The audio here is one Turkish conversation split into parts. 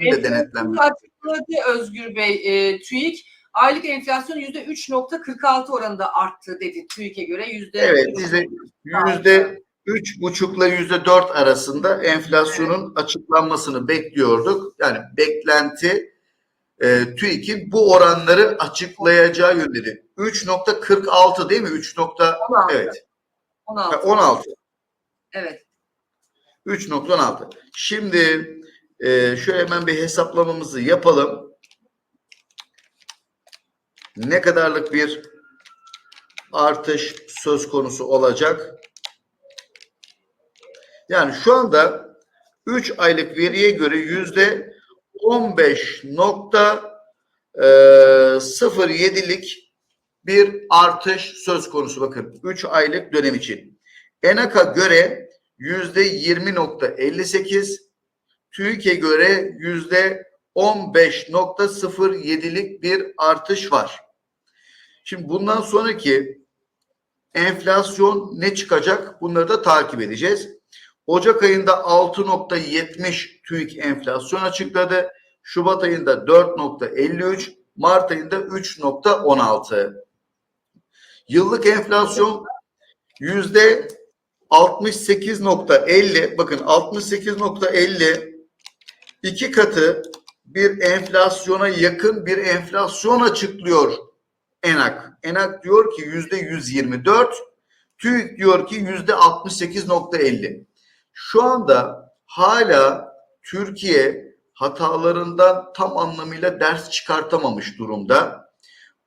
de denetlenmesi. Açıkladı Özgür Bey e, TÜİK. Aylık enflasyon yüzde 3.46 oranında arttı dedi TÜİK'e göre. Yüzde Evet, yüzde yüzde üç buçukla yüzde dört arasında enflasyonun açıklanmasını bekliyorduk. Yani beklenti e, TÜİK'in bu oranları açıklayacağı yönleri. 3.46 değil mi? 3. nokta- 16. evet. 16. Ha, 16. Evet. 3.16. Şimdi e, şöyle hemen bir hesaplamamızı yapalım. Ne kadarlık bir artış söz konusu olacak? Yani şu anda 3 aylık veriye göre yüzde 15.07'lik bir artış söz konusu bakın 3 aylık dönem için. ENAK'a göre yüzde 20.58, TÜİK'e göre yüzde 15.07'lik bir artış var. Şimdi bundan sonraki enflasyon ne çıkacak? Bunları da takip edeceğiz. Ocak ayında 6.70 TÜİK enflasyon açıkladı. Şubat ayında 4.53, Mart ayında 3.16. Yıllık enflasyon yüzde 68.50 bakın 68.50 iki katı bir enflasyona yakın bir enflasyon açıklıyor ENAK. ENAK diyor ki yüzde 124 TÜİK diyor ki yüzde 68.50 şu anda hala Türkiye hatalarından tam anlamıyla ders çıkartamamış durumda.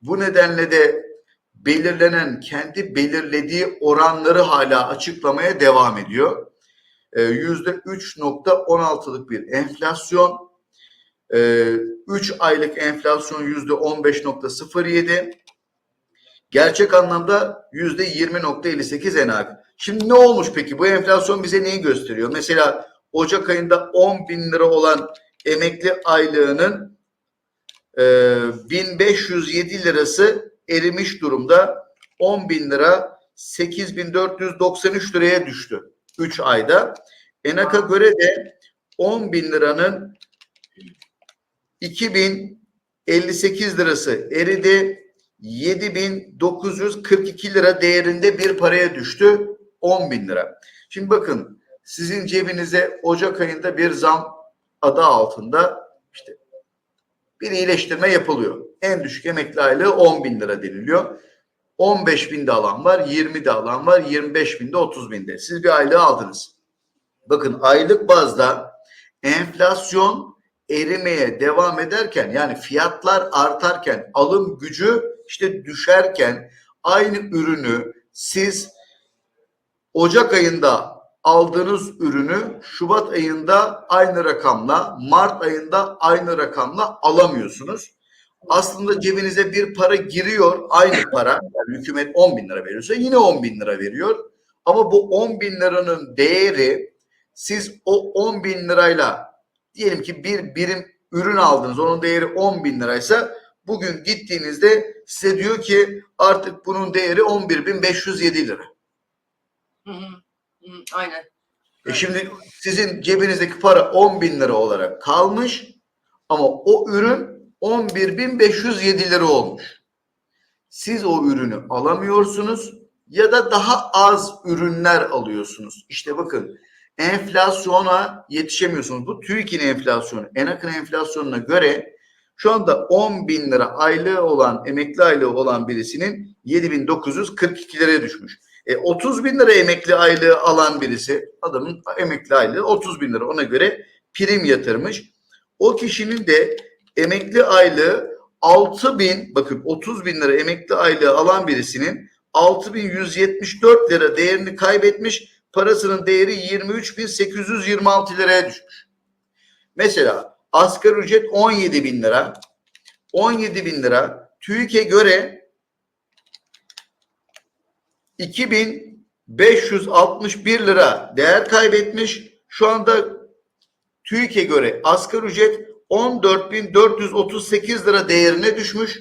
Bu nedenle de belirlenen kendi belirlediği oranları hala açıklamaya devam ediyor. Ee, Yüzde 3.16'lık bir enflasyon, ee, 3 aylık enflasyon yüzde 15.07, gerçek anlamda yüzde 20.58 enak. Şimdi ne olmuş peki? Bu enflasyon bize neyi gösteriyor? Mesela Ocak ayında 10 bin lira olan emekli aylığının e, 1507 lirası erimiş durumda. 10 bin lira 8493 liraya düştü 3 ayda. Enak'a göre de 10 bin liranın 2058 lirası eridi. 7942 lira değerinde bir paraya düştü. 10 bin lira. Şimdi bakın sizin cebinize Ocak ayında bir zam adı altında işte bir iyileştirme yapılıyor. En düşük emekli aylığı 10 bin lira deniliyor. 15 binde alan var, 20 de alan var, 25 binde, 30 binde. Siz bir aylığı aldınız. Bakın aylık bazda enflasyon erimeye devam ederken yani fiyatlar artarken alım gücü işte düşerken aynı ürünü siz Ocak ayında aldığınız ürünü Şubat ayında aynı rakamla, Mart ayında aynı rakamla alamıyorsunuz. Aslında cebinize bir para giriyor, aynı para. Yani hükümet 10 bin lira veriyorsa yine 10 bin lira veriyor. Ama bu 10 bin liranın değeri siz o 10 bin lirayla diyelim ki bir birim ürün aldınız. Onun değeri 10 bin liraysa bugün gittiğinizde size diyor ki artık bunun değeri 11.507 lira. Hı hı. Aynen. E şimdi sizin cebinizdeki para 10 bin lira olarak kalmış ama o ürün 11.507 lira olmuş. Siz o ürünü alamıyorsunuz ya da daha az ürünler alıyorsunuz. İşte bakın enflasyona yetişemiyorsunuz. Bu TÜİK'in enflasyonu. Enak'ın enflasyonuna göre şu anda 10 bin lira aylığı olan, emekli aylığı olan birisinin 7942 liraya düşmüş. E, 30 bin lira emekli aylığı alan birisi, adamın emekli aylığı 30 bin lira ona göre prim yatırmış. O kişinin de emekli aylığı 6 bin, bakın 30 bin lira emekli aylığı alan birisinin 6174 lira değerini kaybetmiş, parasının değeri 23.826 liraya düşmüş. Mesela asgari ücret 17 bin lira, 17 bin lira TÜİK'e göre 2561 lira değer kaybetmiş. Şu anda TÜİK'e göre asgari ücret 14.438 lira değerine düşmüş.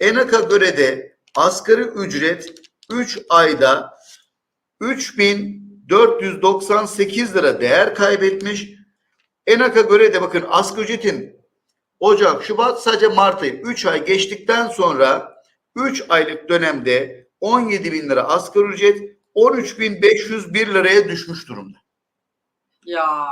ENAK'a göre de asgari ücret 3 ayda 3498 lira değer kaybetmiş. ENAK'a göre de bakın asgari ücretin Ocak, Şubat sadece Mart ayı 3 ay geçtikten sonra 3 aylık dönemde 17 bin lira asgari ücret 13.501 liraya düşmüş durumda. Ya.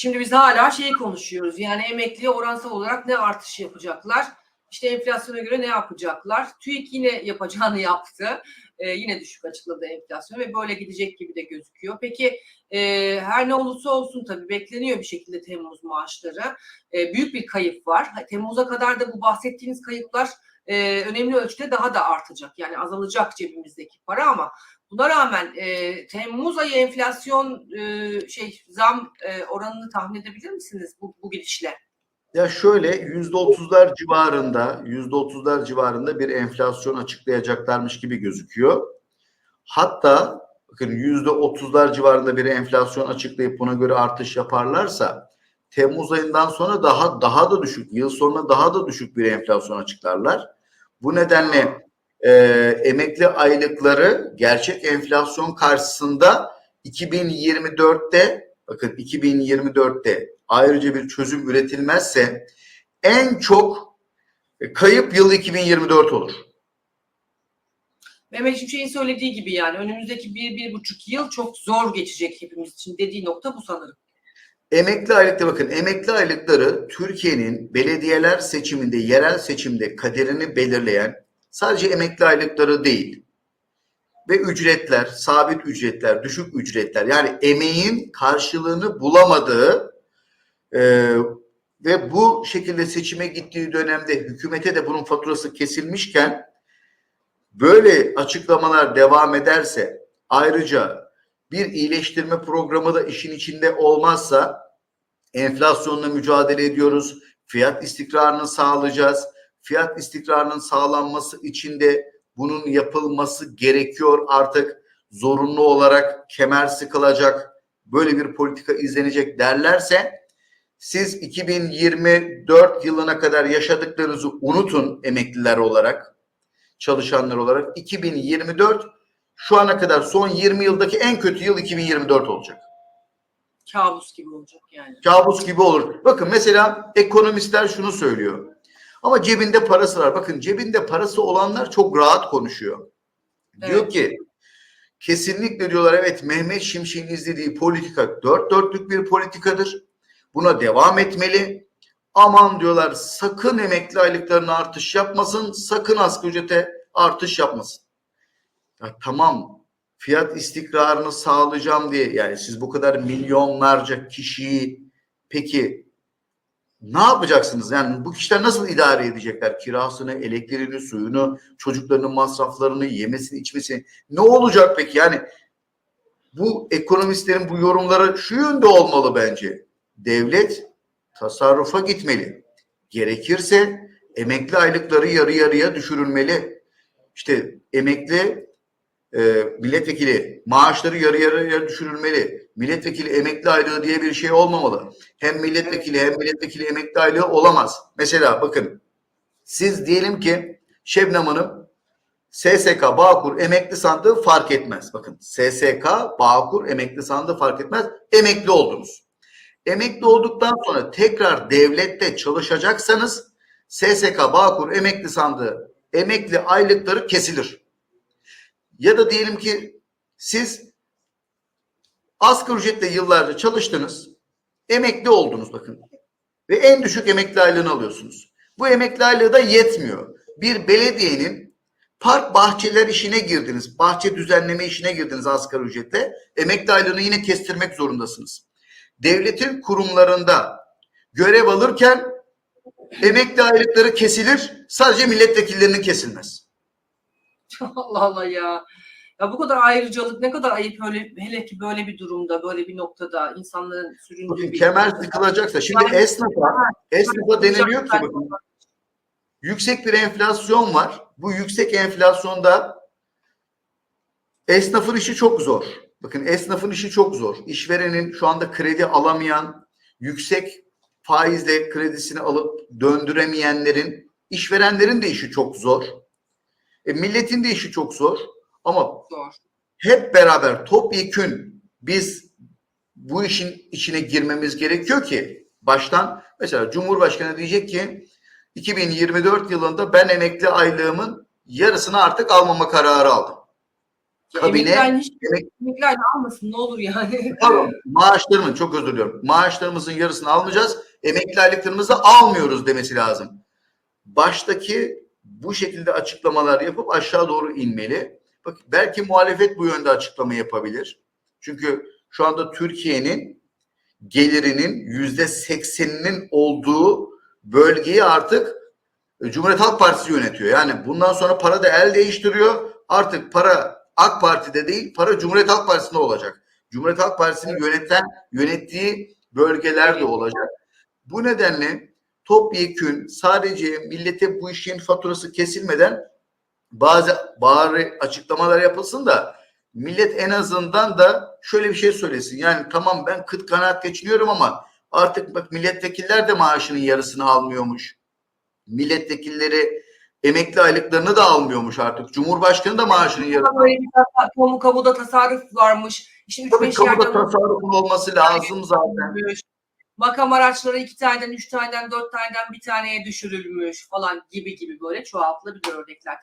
Şimdi biz hala şeyi konuşuyoruz. Yani emekliye oransal olarak ne artış yapacaklar? İşte enflasyona göre ne yapacaklar? TÜİK yine yapacağını yaptı. Ee, yine düşük açıkladı enflasyonu ve böyle gidecek gibi de gözüküyor. Peki e, her ne olursa olsun tabii bekleniyor bir şekilde Temmuz maaşları. E, büyük bir kayıp var. Temmuz'a kadar da bu bahsettiğiniz kayıplar e, önemli ölçüde daha da artacak. Yani azalacak cebimizdeki para ama Buna rağmen e, Temmuz ayı enflasyon e, şey zam e, oranını tahmin edebilir misiniz bu, bu gidişle? Ya şöyle yüzde otuzlar civarında, yüzde otuzlar civarında bir enflasyon açıklayacaklarmış gibi gözüküyor. Hatta bakın yüzde otuzlar civarında bir enflasyon açıklayıp buna göre artış yaparlarsa Temmuz ayından sonra daha daha da düşük, yıl sonuna daha da düşük bir enflasyon açıklarlar. Bu nedenle e, emekli aylıkları gerçek enflasyon karşısında 2024'te bakın 2024'te ayrıca bir çözüm üretilmezse en çok kayıp yıl 2024 olur. Mehmet Şimşek'in söylediği gibi yani önümüzdeki bir, bir buçuk yıl çok zor geçecek hepimiz için dediği nokta bu sanırım. Emekli aylıkta bakın emekli aylıkları Türkiye'nin belediyeler seçiminde, yerel seçimde kaderini belirleyen sadece emekli aylıkları değil ve ücretler, sabit ücretler, düşük ücretler yani emeğin karşılığını bulamadığı e, ve bu şekilde seçime gittiği dönemde hükümete de bunun faturası kesilmişken böyle açıklamalar devam ederse ayrıca bir iyileştirme programı da işin içinde olmazsa enflasyonla mücadele ediyoruz. Fiyat istikrarını sağlayacağız. Fiyat istikrarının sağlanması için de bunun yapılması gerekiyor artık. Zorunlu olarak kemer sıkılacak. Böyle bir politika izlenecek derlerse siz 2024 yılına kadar yaşadıklarınızı unutun emekliler olarak, çalışanlar olarak. 2024 şu ana kadar son 20 yıldaki en kötü yıl 2024 olacak. Kabus gibi olacak yani. Kabus gibi olur. Bakın mesela ekonomistler şunu söylüyor. Ama cebinde parası var. Bakın cebinde parası olanlar çok rahat konuşuyor. Diyor Evet. ki kesinlikle diyorlar evet Mehmet Şimşek'in izlediği politika dört dörtlük bir politikadır. Buna devam etmeli. Aman diyorlar sakın emekli aylıklarına artış yapmasın. Sakın asgari ücrete artış yapmasın. Ya tamam fiyat istikrarını sağlayacağım diye yani siz bu kadar milyonlarca kişiyi peki ne yapacaksınız? Yani bu kişiler nasıl idare edecekler? Kirasını, elektriğini, suyunu, çocuklarının masraflarını, yemesini, içmesini. Ne olacak peki? Yani bu ekonomistlerin bu yorumları şu yönde olmalı bence. Devlet tasarrufa gitmeli. Gerekirse emekli aylıkları yarı yarıya düşürülmeli. İşte emekli e, milletvekili maaşları yarı yarıya düşürülmeli. Milletvekili emekli aylığı diye bir şey olmamalı. Hem milletvekili hem milletvekili emekli aylığı olamaz. Mesela bakın siz diyelim ki Şebnem Hanım SSK Bağkur emekli sandığı fark etmez. Bakın SSK Bağkur emekli sandığı fark etmez. Emekli oldunuz. Emekli olduktan sonra tekrar devlette çalışacaksanız SSK Bağkur emekli sandığı emekli aylıkları kesilir. Ya da diyelim ki siz asgari ücretle yıllarca çalıştınız. Emekli oldunuz bakın. Ve en düşük emekli aylığını alıyorsunuz. Bu emekli aylığı da yetmiyor. Bir belediyenin park bahçeler işine girdiniz. Bahçe düzenleme işine girdiniz asgari ücretle. Emekli aylığını yine kestirmek zorundasınız. Devletin kurumlarında görev alırken emekli aylıkları kesilir. Sadece milletvekillerinin kesilmez. Allah Allah ya. Ya bu kadar ayrıcalık ne kadar ayıp öyle hele ki böyle bir durumda, böyle bir noktada insanların süründüğü Bakın bir kemer sıkılacaksa şimdi Yani- esnafa esnafa deniliyor ki bakın yüksek bir enflasyon var. Bu yüksek enflasyonda esnafın işi çok zor. Bakın esnafın işi çok zor. İşverenin şu anda kredi alamayan, yüksek faizle kredisini alıp döndüremeyenlerin, işverenlerin de işi çok zor. E, milletin de işi çok zor. Ama zor. hep beraber topyekün biz bu işin içine girmemiz gerekiyor ki baştan mesela Cumhurbaşkanı diyecek ki 2024 yılında ben emekli aylığımın yarısını artık almama kararı aldım. Kabine- Emekliler almasın ne olur yani. Pardon, maaşlarımın çok özür diliyorum. Maaşlarımızın yarısını almayacağız. Emekli aylıklarımızı almıyoruz demesi lazım. Baştaki bu şekilde açıklamalar yapıp aşağı doğru inmeli. Bak belki muhalefet bu yönde açıklama yapabilir. Çünkü şu anda Türkiye'nin gelirinin yüzde sekseninin olduğu bölgeyi artık e, Cumhuriyet Halk Partisi yönetiyor. Yani bundan sonra para da el değiştiriyor. Artık para AK Parti'de değil, para Cumhuriyet Halk Partisi'nde olacak. Cumhuriyet Halk Partisi'nin yöneten, yönettiği bölgeler de olacak. Bu nedenle topyekün sadece millete bu işin faturası kesilmeden bazı bari açıklamalar yapılsın da millet en azından da şöyle bir şey söylesin. Yani tamam ben kıt kanaat geçiniyorum ama artık bak milletvekiller de maaşının yarısını almıyormuş. Milletvekilleri emekli aylıklarını da almıyormuş artık. Cumhurbaşkanı da maaşının yarısını Böyle bir kamu kamuda tasarruf varmış. Şimdi Tabii 3-5 kamuda tasarrufun olması lazım zaten. Makam araçları iki taneden, üç taneden, dört taneden bir taneye düşürülmüş falan gibi gibi böyle çoğaltılabilir örnekler.